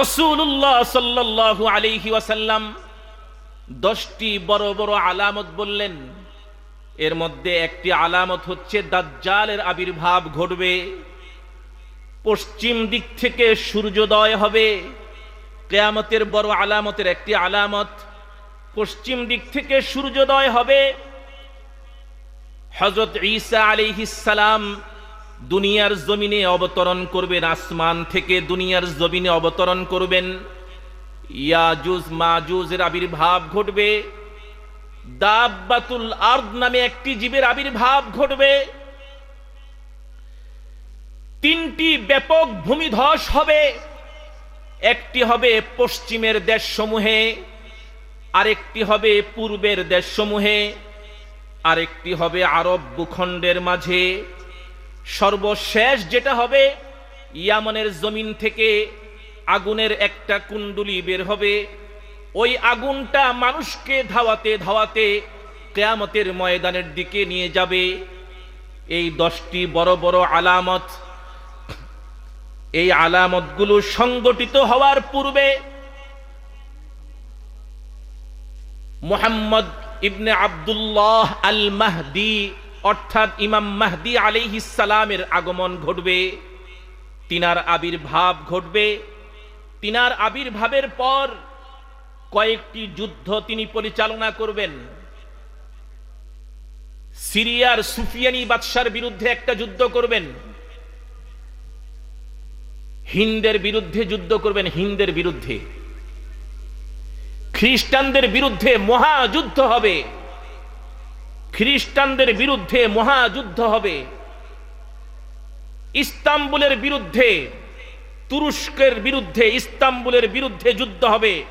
রসুল্লাহ সাল্লাল্লাহু আলাইহি ওয়াসাল্লাম দশটি বড় বড় আলামত বললেন। এর মধ্যে একটি আলামত হচ্ছে, দাজ্জালের আবির্ভাব ঘটবে, পশ্চিম দিক থেকে সূর্যোদয় হবে। কেয়ামতের বড় আলামতের একটি আলামত, পশ্চিম দিক থেকে সূর্যোদয় হবে। হজরত ঈসা আলিহিসালাম দুনিয়ার জমিনে অবতরণ করবেন, আসমান থেকে দুনিয়ার জমিনে অবতরণ করবেন। ইয়াজুজ, মাজুজের আবির্ভাব ঘটবে। দাব্বাতুল আর্দ নামে একটি জীবের আবির্ভাব ঘটবে। তিনটি ব্যাপক ভূমিধস হবে। একটি হবে পশ্চিমের দেশসমূহে, আরেকটি হবে পূর্বের দেশসমূহে, আরেকটি হবে আরব ভূখণ্ডের মাঝে। সর্বশেষ যেটা হবে, ইয়ামনের জমিন থেকে আগুনের একটা কুণ্ডুলি বের হবে। ওই আগুনটা মানুষকে ধাওয়াতে ধাওয়াতে কেয়ামতের ময়দানের দিকে নিয়ে যাবে। এই দশটি বড় বড় আলামত, এই আলামতগুলো সংগঠিত হওয়ার পূর্বে মোহাম্মদ ইবনে আব্দুল্লাহ আল মাহদি অর্থাৎ ইমাম মাহদি সালামের আগমন ঘটবে, তিনার আবির্ভাব ঘটবে। তিনার আবির্ভাবের পর কয়েকটি যুদ্ধ তিনি পরিচালনা করবেন। সিরিয়ার সুফিয়ানি বাদশার বিরুদ্ধে একটা যুদ্ধ করবেন। হিন্দের বিরুদ্ধে যুদ্ধ করবেন, হিন্দের বিরুদ্ধে। খ্রিস্টানদের বিরুদ্ধে মহাযুদ্ধ হবে। খ্রিস্টানদের বিরুদ্ধে মহাযুদ্ধ হবে। ইস্তাম্বুলের বিরুদ্ধে, তুরস্কের বিরুদ্ধে, ইস্তাম্বুলের বিরুদ্ধে যুদ্ধ হবে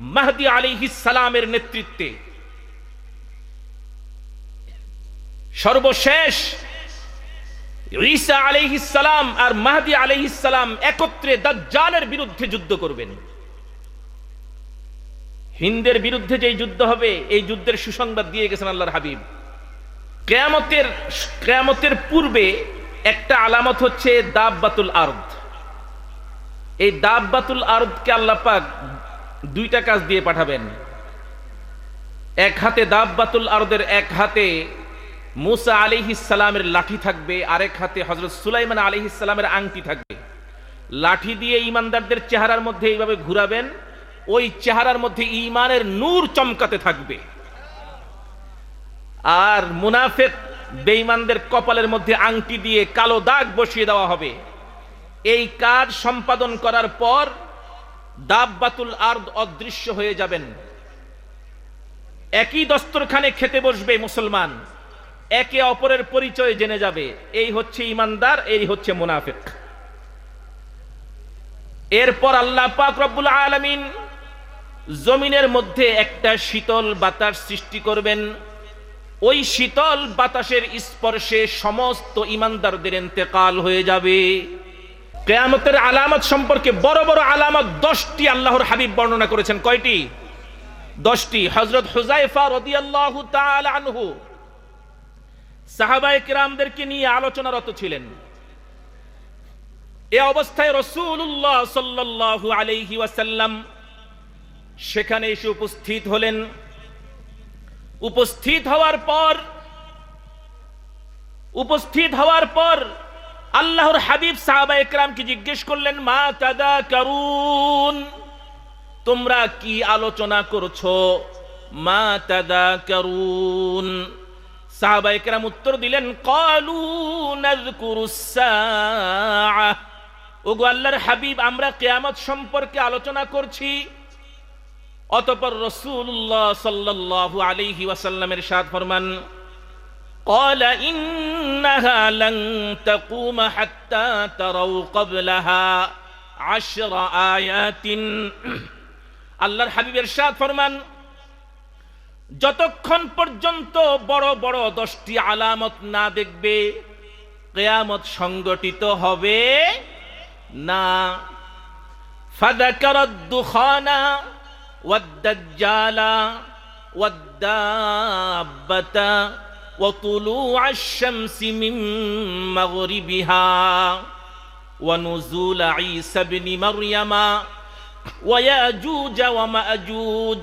মাহদি আলী সালামের নেতৃত্বে। সর্বশেষ ঈসা সালাম আর মাহদি সালাম একত্রে দাজ্জালের বিরুদ্ধে যুদ্ধ করবেন। হিন্দের বিরুদ্ধে যে যুদ্ধ হবে, এই যুদ্ধের সুসংবাদ দিয়ে গেছেন আল্লাহর হাবিব। কেয়ামতের কেয়ামতের পূর্বে একটা আলামত হচ্ছে দাববাতুল আর্দ। এই দাববাতুল আর্দকে আল্লাহ পাক দুইটা কাজ দিয়ে পাঠাবেন। এক হাতে দাববাতুল আর্দের, এক হাতে মুসা সালামের লাঠি থাকবে, আরেক হাতে হজরত সুলাইমান সালামের আংটি থাকবে। লাঠি দিয়ে ইমানদারদের চেহারার মধ্যে এইভাবে ঘুরাবেন ওই চেহারার মধ্যে ইমানের নূর চমকাতে থাকবে। আর মুনাফেক বেঈমানদের কপালের মধ্যে আংটি দিয়ে কালো দাগ বসিয়ে দেওয়া হবে। এই কাজ সম্পাদন করার পর দাববাতুল আর্দ অদৃশ্য হয়ে যাবেন। একই দস্তরখানে খেতে বসবে মুসলমান। একে অপরের পরিচয় জেনে যাবে। এই হচ্ছে ইমানদার এই হচ্ছে মুনাফেক। এরপর আল্লাহ পাক রব্বুল আলামিন জমিনের মধ্যে একটা শীতল বাতাস সৃষ্টি করবেন। ওই শীতল বাতাসের স্পর্শে সমস্ত ইমানদারদের ইন্তেকাল হয়ে যাবে। কেয়ামতের আলামত সম্পর্কে বড় বড় আলামত দশটি আল্লাহর হাবিব বর্ণনা করেছেন। কয়টি? দশটি। হজরত হুজাইফা আনহু সাহাবায়ে কিরামদেরকে নিয়ে আলোচনারত ছিলেন। এ অবস্থায় রসুল্লাহ সাল্লাল্লাহু আলাইহি ওয়াসাল্লাম সেখানে এসে উপস্থিত হলেন। উপস্থিত হওয়ার পর, উপস্থিত হওয়ার পর আল্লাহর হাবিব সাহাবা একরামকে জিজ্ঞেস করলেন, মা তাদা কারুন তোমরা কি আলোচনা করছ? মা তাদা কারুন সাহাবা একরাম উত্তর দিলেন, কলু ওগো আল্লাহর হাবিব, আমরা কেয়ামত সম্পর্কে আলোচনা করছি। অতপর রসুল্লাহ সাল্লাল্লাহু আলাইহি ওয়াসাল্লামের সাথ ফরমান قال إنها لن تقوم حتى تروا قبلها عشر آيات আল্লাহর হাবিবের সাথ ফরমান যতক্ষণ পর্যন্ত বড় বড় দশটি আলামত না দেখবে কেয়ামত সংগঠিত হবে না ফাদাকার দুখানা والدجال والدابة وطلوع الشمس من مغربها ونزول عيسى بن مريم وياجوج وماجوج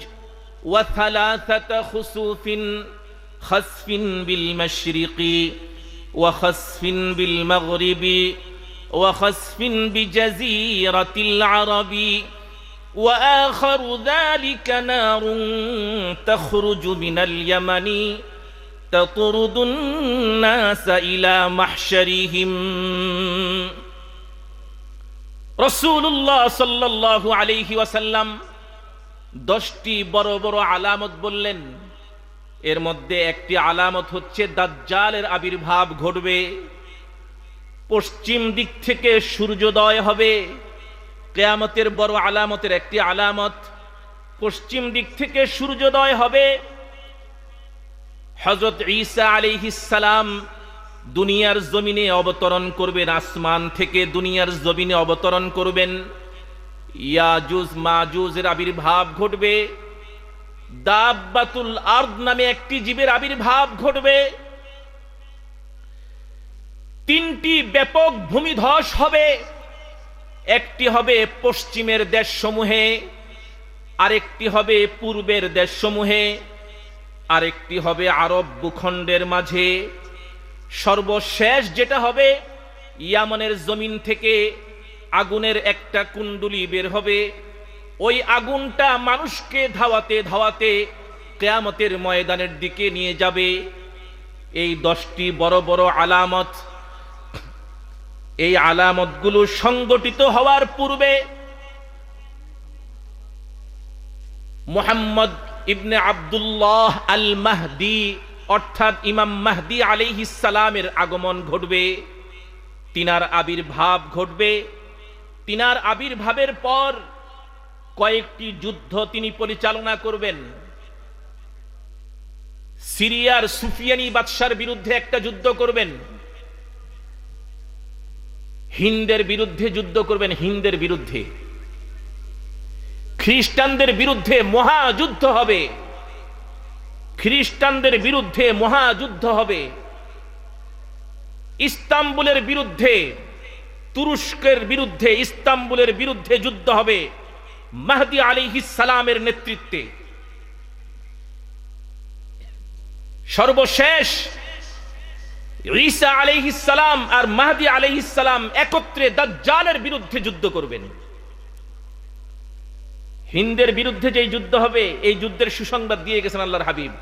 وثلاثة خسوف خسف بالمشرق وخسف بالمغرب وخسف بجزيرة العرب واخر ذلك نار تخرج من اليمن تطرد الناس الى محشرهم রসুল্লাহ সাল্লাহ আলাইহি ওয়াসাল্লাম দশটি বড় বড় আলামত বললেন এর মধ্যে একটি আলামত হচ্ছে দাজ্জালের আবির্ভাব ঘটবে পশ্চিম দিক থেকে সূর্যোদয় হবে কেয়ামতের বড় আলামতের একটি আলামত। পশ্চিম দিক থেকে সূর্যোদয় হবে। হজরত ঈসা আলিহিসালাম দুনিয়ার জমিনে অবতরণ করবেন, আসমান থেকে দুনিয়ার জমিনে অবতরণ করবেন। ইয়াজুজ মাজুজের আবির্ভাব ঘটবে। দাব্বাতুল আর্দ নামে একটি জীবের আবির্ভাব ঘটবে। তিনটি ব্যাপক ভূমিধস হবে। একটি হবে পশ্চিমের দেশসমূহে, আরেকটি হবে পূর্বের দেশসমূহে, আরেকটি হবে আরব ভূখণ্ডের মাঝে। সর্বশেষ যেটা হবে, ইয়ামনের জমিন থেকে আগুনের একটা কুণ্ডুলি বের হবে। ওই আগুনটা মানুষকে ধাওয়াতে ধাওয়াতে কেয়ামতের ময়দানের দিকে নিয়ে যাবে। এই দশটি বড় বড় আলামত এই আলামতগুলো সংগঠিত হওয়ার পূর্বে মোহাম্মদ ইবনে আব্দুল্লাহ আল মাহদি অর্থাৎ ইমাম মাহদি সালামের আগমন ঘটবে, তিনার আবির্ভাব ঘটবে। তিনার আবির্ভাবের পর কয়েকটি যুদ্ধ তিনি পরিচালনা করবেন। সিরিয়ার সুফিয়ানি বাদশার বিরুদ্ধে একটা যুদ্ধ করবেন। হিন্দের বিরুদ্ধে যুদ্ধ করবেন, হিন্দের বিরুদ্ধে। খ্রিস্টানদের বিরুদ্ধে মহাযুদ্ধ হবে। খ্রিস্টানদের বিরুদ্ধে মহাযুদ্ধ হবে। ইস্তাম্বুলের বিরুদ্ধে, তুরস্কের বিরুদ্ধে, ইস্তাম্বুলের বিরুদ্ধে যুদ্ধ হবে মাহদি আলী সালামের নেতৃত্বে। সর্বশেষ ঈসা সালাম আর মাহদি সালাম একত্রে দাজ্জালের বিরুদ্ধে যুদ্ধ করবেন হিন্দের বিরুদ্ধে যে যুদ্ধ হবে এই যুদ্ধের সুসংবাদ দিয়ে গেছেন আল্লাহর হাবিব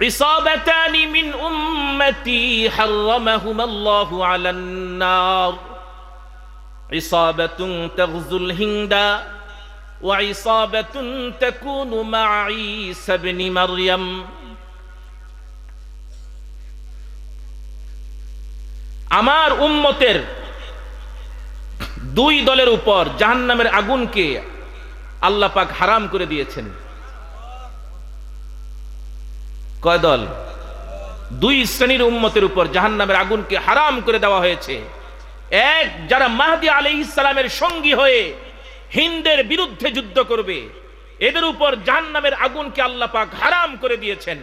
عصابتان من أمتي حرمهما الله على النار عصابة تغزو الهند وعصابة تكون مع عيسى بن مريم আমার উম্মতের দুই দলের উপর জাহান্নামের আগুনকে আল্লাহ পাক হারাম করে দিয়েছেন। কয় দল? দুই শ্রেণির উম্মতের উপর জাহান্নামের আগুনকে হারাম করে দেওয়া হয়েছে। এক, যারা মাহদি আলী ইসলামের সঙ্গী হয়ে হিন্দের বিরুদ্ধে যুদ্ধ করবে, এদের উপর জাহান্নামের আগুনকে আল্লাহ হারাম করে দিয়েছেন।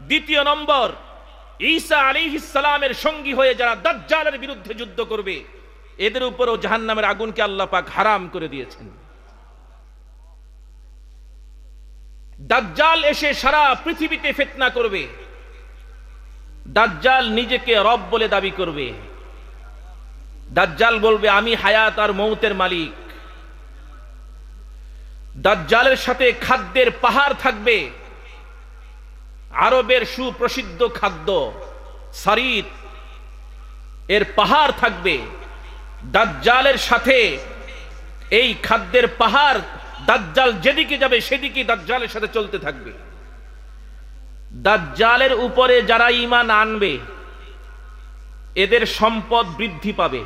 দ্বিতীয় নম্বর ঈসা আলী ইসলামের সঙ্গী হয়ে যারা দাজ্জালের বিরুদ্ধে যুদ্ধ করবে, এদের উপরও জাহান্নামের আগুনকে আল্লাহ পাক হারাম করে দিয়েছেন। দাজ্জাল এসে সারা পৃথিবীতে ফেতনা করবে। দাজ্জাল নিজেকে রব বলে দাবি করবে। দাজ্জাল বলবে, আমি হায়াত আর মৌতের মালিক। দাজ্জালের সাথে খাদ্যের পাহাড় থাকবে। আরবের সুপ্রসিদ্ধ খাদ্য, সারিত। এর পাহাড় থাকবে দাজ্জালের সাথে। এই খাদ্যের পাহাড় দাজ্জাল যেদিকে যাবে সেদিকে দাজ্জালের সাথে চলতে থাকবে। দাজ্জালের উপরে যারা ইমান আনবে, এদের সম্পদ বৃদ্ধি পাবে।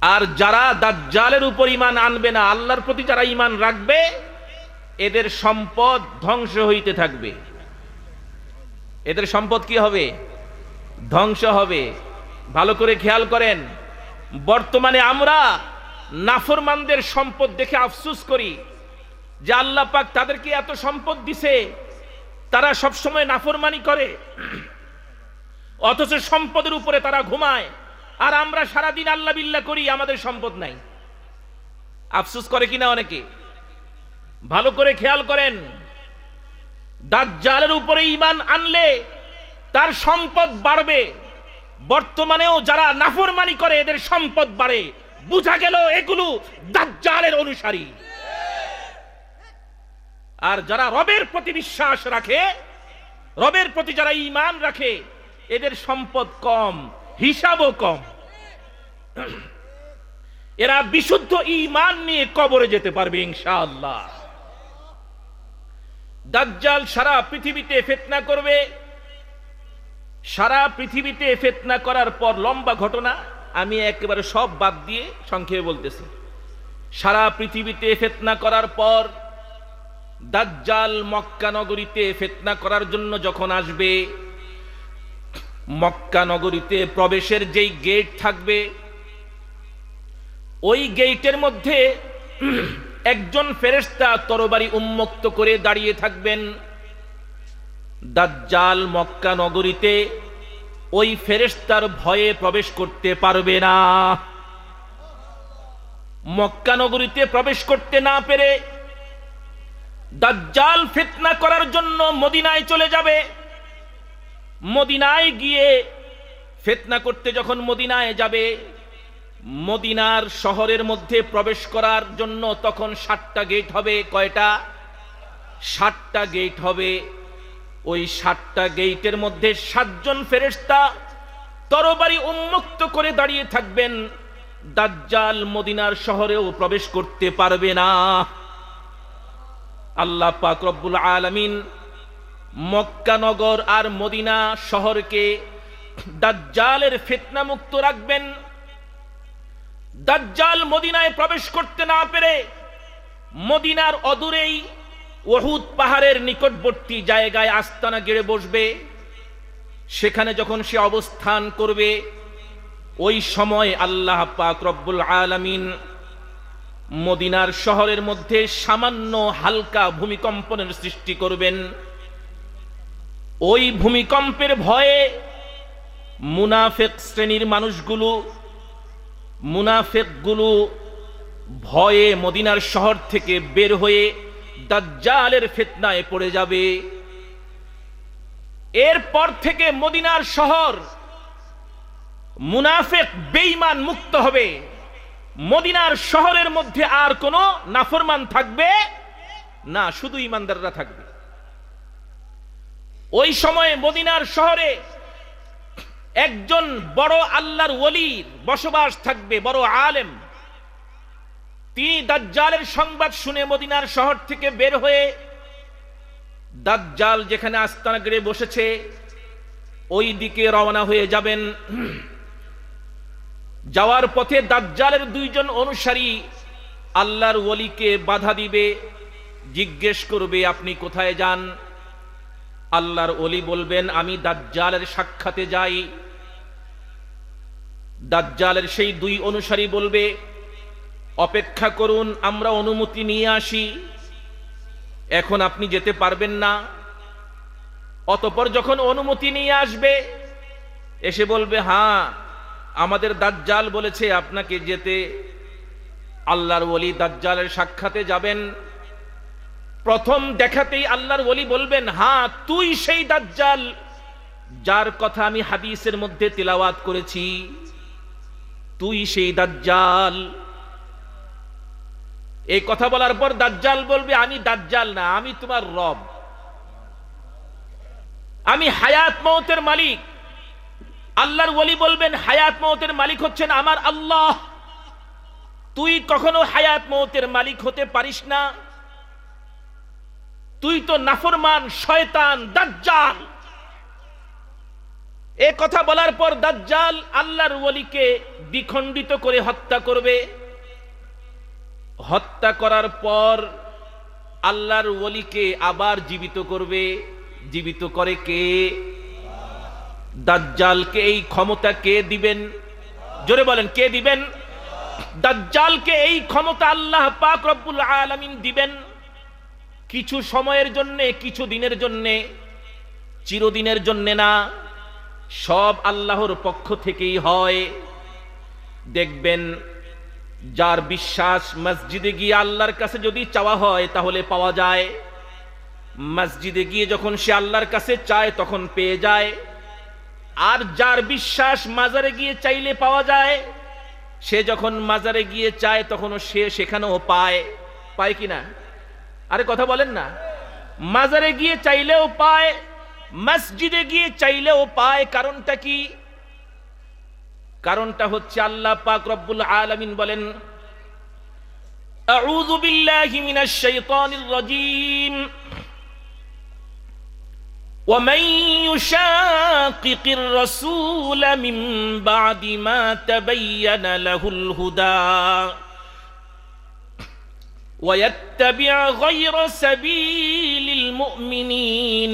আর যারা দাজ্জালের উপর ইমান আনবে না, আল্লাহর প্রতি যারা ইমান রাখবে, এদের সম্পদ ধ্বংস হইতে থাকবে। এদের সম্পদ কি হবে? ধ্বংস হবে। ভালো করে খেয়াল করেন। বর্তমানে আমরা নাফরমানদের সম্পদ দেখে আফসুস করি। যে আল্লাহ পাক তাদেরকে এত সম্পদ দিছে, তারা সবসময় নাফরমানি করে। অথচ সম্পদের উপরে তারা ঘুমায়। আর আমরা সারাদিন আল্লাহ বিল্লাহ করি, আমাদের সম্পদ নাই। আফসুস করে কিনা অনেকে? ভালো করে খেয়াল করেন। দাজ্জালের উপরে ইমান আনলে তার সম্পদ বাড়বে। বর্তমানেও যারা নাফরমানি করে, এদের সম্পদ বাড়ে। বুঝা গেল এগুলো দাজ্জালের অনুসারী। আর যারা রবের প্রতি বিশ্বাস রাখে, রবের প্রতি যারা ইমান রাখে, এদের সম্পদ কম, হিসাবও কম। এরা বিশুদ্ধ ইমান নিয়ে কবরে যেতে পারবে, ইনশাআল্লাহ। দাজ্জাল সারা পৃথিবীতে ফেতনা করবে। সারা পৃথিবীতে ফেতনা করার পর লম্বা ঘটনা, আমি একেবারে সব বাদ দিয়ে সংক্ষেপে বলতেছি। সারা পৃথিবীতে ফেতনা করার পর দাজ্জাল মক্কা নগরীতে ফেতনা করার জন্য যখন আসবে, মক্কা নগরীতে প্রবেশের যেই গেট থাকবে, ওই গেটের মধ্যে একজন ফেরেশতা তরবারি উন্মুক্ত করে দাঁড়িয়ে থাকবেন। দাজ্জাল মক্কা নগরীতে ওই ফেরেশতার ভয়ে প্রবেশ করতে পারবে না। মক্কা নগরীতে প্রবেশ করতে না পেরে দাজ্জাল ফিতনা করার জন্য মদিনায় চলে যাবে। মদিনায় গিয়ে ফিতনা করতে যখন মদিনায় যাবে মদিনার শহরের মধ্যে প্রবেশ করার জন্য তখন ষাটটা গেট হবে, কয়টা? ষাটটা গেট হবে। ওই ষাটটা গেটের মধ্যে সাতজন ফেরেশতা তরবারি উন্মুক্ত করে দাঁড়িয়ে থাকবেন। দাজ্জাল মদিনার শহরেও প্রবেশ করতে পারবে না। আল্লাহ পাক রব্বুল আলামিন মক্কা নগর আর মদিনা শহরকে দাজ্জালের ফিতনা মুক্ত রাখবেন। দাজ্জাল মদিনায় প্রবেশ করতে না পেরে মদিনার অদূরেই ওহুদ পাহাড়ের নিকটবর্তী জায়গায় আস্তানা গেড়ে বসবে। সেখানে যখন সে অবস্থান করবে, ওই সময় আল্লাহ পাক রব্বুল আলামিন মদিনার শহরের মধ্যে সামান্য হালকা ভূমিকম্পনের সৃষ্টি করবেন। ওই ভূমিকম্পের ভয়ে মুনাফেক শ্রেণির মানুষগুলো মুনাফেকগুলো ভয়ে মদিনার শহর থেকে বের হয়ে দাজ্জালের ফেতনায় পড়ে যাবে। এরপর থেকে মদিনার শহর মুনাফেক বেঈমান মুক্ত হবে। মদিনার শহরের মধ্যে আর কোনো নাফরমান থাকবে না, শুধু ইমানদাররা থাকবে। ওই সময়ে মদিনার শহরে একজন বড় আল্লাহর ওলির বসবাস থাকবে, বড় আলেম। তিনি দাজ্জালের সংবাদ শুনে মদিনার শহর থেকে বের হয়ে দাজ্জাল যেখানে আস্তানা গড়ে বসেছে, ওই দিকে রওনা হয়ে যাবেন। যাওয়ার পথে দাজ্জালের দুইজন অনুসারী আল্লাহর ওলিকে বাধা দিবে, জিজ্ঞেস করবে, আপনি কোথায় যান? আল্লাহর ওলি বলবেন, আমি দাজ্জালের সাক্ষাতে যাই। দাজ্জালের সেই দুই অনুসারী বলবে, অপেক্ষা করুন, আমরা অনুমতি নিয়ে আসি। এখন আপনি যেতে পারবেন না। অতপর যখন অনুমতি নিয়ে আসবে, এসে বলবে হ্যাঁ আমাদের দাজ্জাল বলেছে আপনাকে যেতে। আল্লাহর ওলি দাজ্জালের সাক্ষাতে যাবেন। প্রথম দেখাতেই আল্লাহর ওলি বলবেন হ্যাঁ তুই সেই দাজ্জাল যার কথা আমি হাদিসের মধ্যে তিলাওয়াত করেছি। তুই সেই দাজ্জাল। এই কথা বলার পর দাজ্জাল বলবে, আমি দাজ্জাল না, আমি তোমার রব। আমি হায়াত মৌতের মালিক। আল্লাহর ওলি বলবেন, হায়াত মৌতের মালিক হচ্ছেন আমার আল্লাহ। তুই কখনো হায়াত মৌতের মালিক হতে পারিস না। তুই তো নাফরমান, শয়তান, দাজ্জাল। এ কথা বলার পর দাজ্জাল আল্লাহর ওলিকে দ্বিখণ্ডিত করে হত্যা করবে। হত্যা করার পর আল্লাহর ওলিকে আবার জীবিত করবে। জীবিত করে কে? দাজ্জালকে এই ক্ষমতা কে দিবেন? জোরে বলেন, কে দিবেন? দাজ্জালকে এই ক্ষমতা আল্লাহ পাক রব্বুল আলামিন দিবেন। কিছু সময়ের জন্য, কিছু দিনের জন্য, চিরদিনের জন্য না। সব আল্লাহর পক্ষ থেকেই হয়। দেখবেন, যার বিশ্বাস মসজিদে গিয়ে আল্লাহর কাছে যদি চাওয়া হয়, তাহলে পাওয়া যায়। মসজিদে গিয়ে যখন সে আল্লাহর কাছে চায়, তখন পেয়ে যায়। আর যার বিশ্বাস মাজারে গিয়ে চাইলে পাওয়া যায়, সে যখন মাজারে গিয়ে চায়, তখনও সে সেখানেও পায়। পায় কিনা আরে কথা বলেন না। মাজারে গিয়ে চাইলেও পায় মসজিদে গিয়ে চাইলেও পায় কারণটা কি কারণটা হচ্ছে আল্লাহ পাক রব্বুল আলামিন বলেন আউযু বিল্লাহি মিনাশ শাইতানির রাজীম ومن يشاقق الرسول من بعد ما تبين له الهدى ويتبع غير سبيل المؤمنين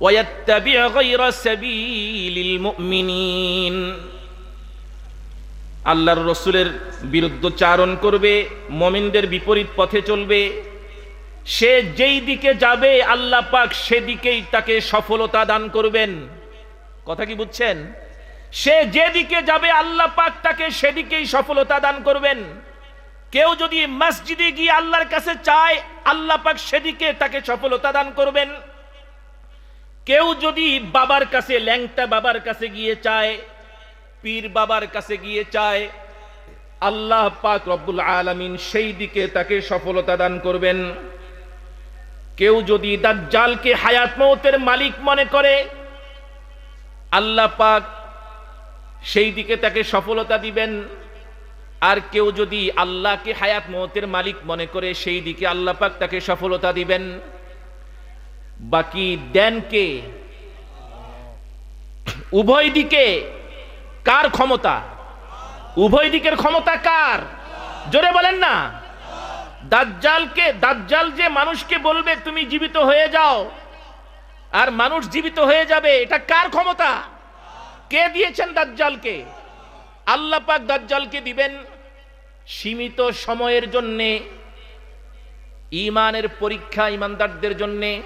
ويتبع غير سبيل المؤمنين আল্লাহর রসুলের বিরুদ্ধচারণ করবে মমিনদের বিপরীত পথে চলবে সে যেই দিকে যাবে আল্লাহ পাক সেদিকেই তাকে সফলতা দান করবেন কথা কি বুঝছেন সে যেদিকে যাবে আল্লাহ পাক তাকে সেদিকেই সফলতা দান করবেন কেউ যদি মসজিদে গিয়ে আল্লাহর কাছে চায় আল্লাহ পাক সেদিকে তাকে সফলতা দান করবেন কেউ যদি বাবার কাছে, ল্যাংটা বাবার কাছে গিয়ে চায়, পীর বাবার কাছে গিয়ে চায়, আল্লাহ পাক রব্বুল আলামিন সেই দিকে তাকে সফলতা দান করবেন। কেউ যদি দাজ্জালকে হায়াত মৌতের মালিক মনে করে, আল্লাহ পাক সেই দিকে তাকে সফলতা দিবেন। আর কেউ যদি আল্লাহকে হায়াত মৌতের মালিক মনে করে, সেই দিকে আল্লাহ পাক তাকে সফলতা দিবেন। বাকি দেনকে উভয় দিকে কার ক্ষমতা? উভয় দিকের ক্ষমতা কার? জোরে বলেন না। দাজ্জালকে, দাজ্জাল যে মানুষকে বলবে, তুমি জীবিত হয়ে যাও। আর মানুষ জীবিত হয়ে যাবে, এটা কার ক্ষমতা? কে দিয়েছেন দাজ্জালকে? আল্লাহ পাক দাজ্জালকে দিবেন সীমিত সময়ের জন্যে ইমানের পরীক্ষা ইমানদারদের জন্যে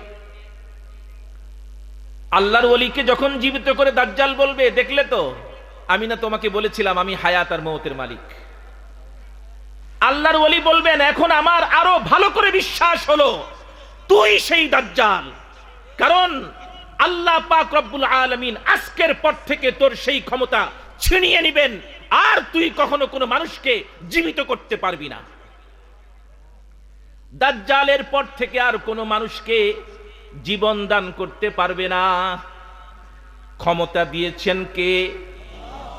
আল্লাহর ওলিকে যখন জীবিত করে দাজ্জাল বলবে, দেখলে তো? আমি না তোমাকে বলেছিলাম, আমি হায়াত আর মৌতের মালিক। আল্লাহর ওলি বলবেন, এখন আমার আরও ভালো করে বিশ্বাস হলো, তুই সেই দাজ্জাল। কারণ আল্লাহ পাক রব্বুল আলামিন আজকের পর থেকে তোর সেই ক্ষমতা ছিনিয়ে নিবেন, আর তুই কখনো কোনো মানুষকে জীবিত করতে পারবি না। দাজ্জালের পর থেকে আর কোনো মানুষকে জীবন দান করতে পারবে না। ক্ষমতা দিয়েছেন কে?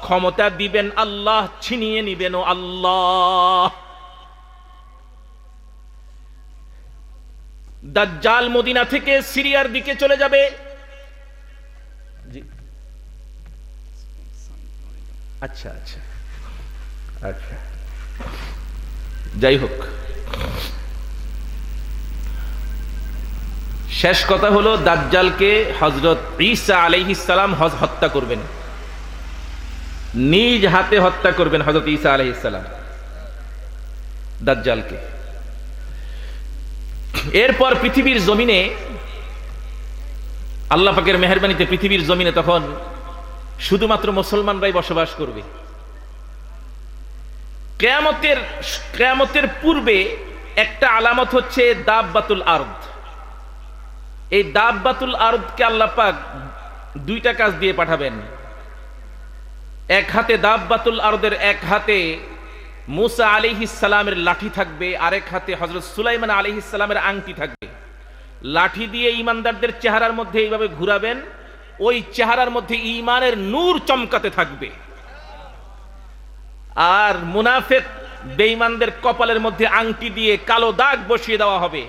ক্ষমতা দিবেন আল্লাহ, ছিনিয়ে নিবেন আল্লাহ। দাজ্জাল মদিনা থেকে সিরিয়ার দিকে চলে যাবে। আচ্ছা আচ্ছা। আচ্ছা। যাই হোক। শেষ কথা হলো দাজ্জালকে হজরত ঈসা আলাইহিসালাম হত্যা করবেন। নিজ হাতে হত্যা করবেন হজরত ঈসা আলাইহিসালাম দাজ্জালকে। এরপর পৃথিবীর জমিনে আল্লাহ পাকের মেহরবানিতে পৃথিবীর জমিনে তখন শুধুমাত্র মুসলমানরাই বসবাস করবে। কেয়ামতের কেয়ামতের পূর্বে একটা আলামত হচ্ছে দাববাতুল আরদ। এই দাববাতুল আরদকে আল্লাহ পাক দুইটা কাজ দিয়ে পাঠাবেন। এক হাতে দাববাতুল আরদের এক হাতে মুসা আলিহিসালামের লাঠি থাকবে, আরেক হাতে হজরত সুলাইমান আলিহিসালামের আংটি থাকবে। লাঠি দিয়ে ইমানদারদের চেহারার মধ্যে এইভাবে ঘুরাবেন, ওই চেহারার মধ্যে ইমানের নূর চমকাতে থাকবে। আর মুনাফেক বেঈমানদের কপালের মধ্যে আংটি দিয়ে কালো দাগ বসিয়ে দেওয়া হবে।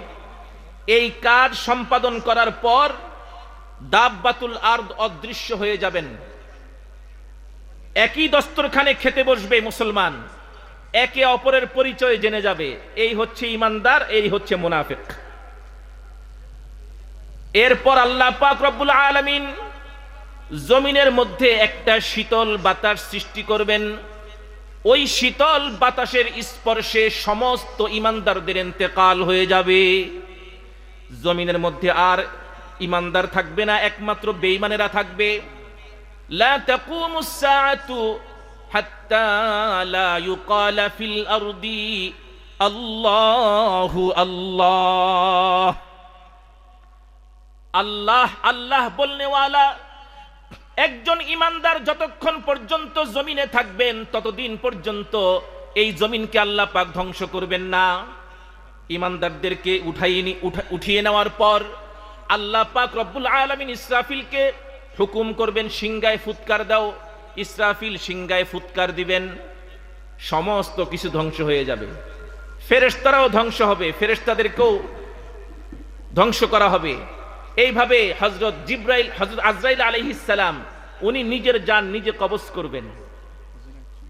এই কাজ সম্পাদন করার পর দাববাতুল আর্দ অদৃশ্য হয়ে যাবেন। একই দস্তরখানে খেতে বসবে মুসলমান। একে অপরের পরিচয় জেনে যাবে। এই হচ্ছে ইমানদার, এই হচ্ছে মুনাফিক। এরপর আল্লাহ পাক রব্বুল আলামিন জমিনের মধ্যে একটা শীতল বাতাস সৃষ্টি করবেন। ওই শীতল বাতাসের স্পর্শে সমস্ত ইমানদারদের ইন্তেকাল হয়ে যাবে। জমিনের মধ্যে আর ইমানদার থাকবে না, একমাত্র বেইমানেরা থাকবে। আল্লাহ আল্লাহ। আল্লাহ একজন ইমানদার যতক্ষণ পর্যন্ত জমিনে থাকবেন, ততদিন পর্যন্ত এই জমিনকে আল্লাহ পাক ধ্বংস করবেন না। ইমানদারদেরকে উঠাইয়ে নি- উঠা- উঠিয়ে নেওয়ার পর আল্লাহ পাক রব্বুল আলমিন ইসরাফিলকে হুকুম করবেন সিংগায় ফুৎকার দাও। ইসরাফিল সিংগায় ফুৎকার দিবেন। সমস্ত কিছু ধ্বংস হয়ে যাবে। ফেরেশতারাও ধ্বংস হবে, ফেরেশতাদেরকেও ধ্বংস করা হবে। এইভাবে হজরত জিব্রাইল হজরত আজরাইল আলহিসাল্লাম উনি নিজের যান নিজে কবজ করবেন।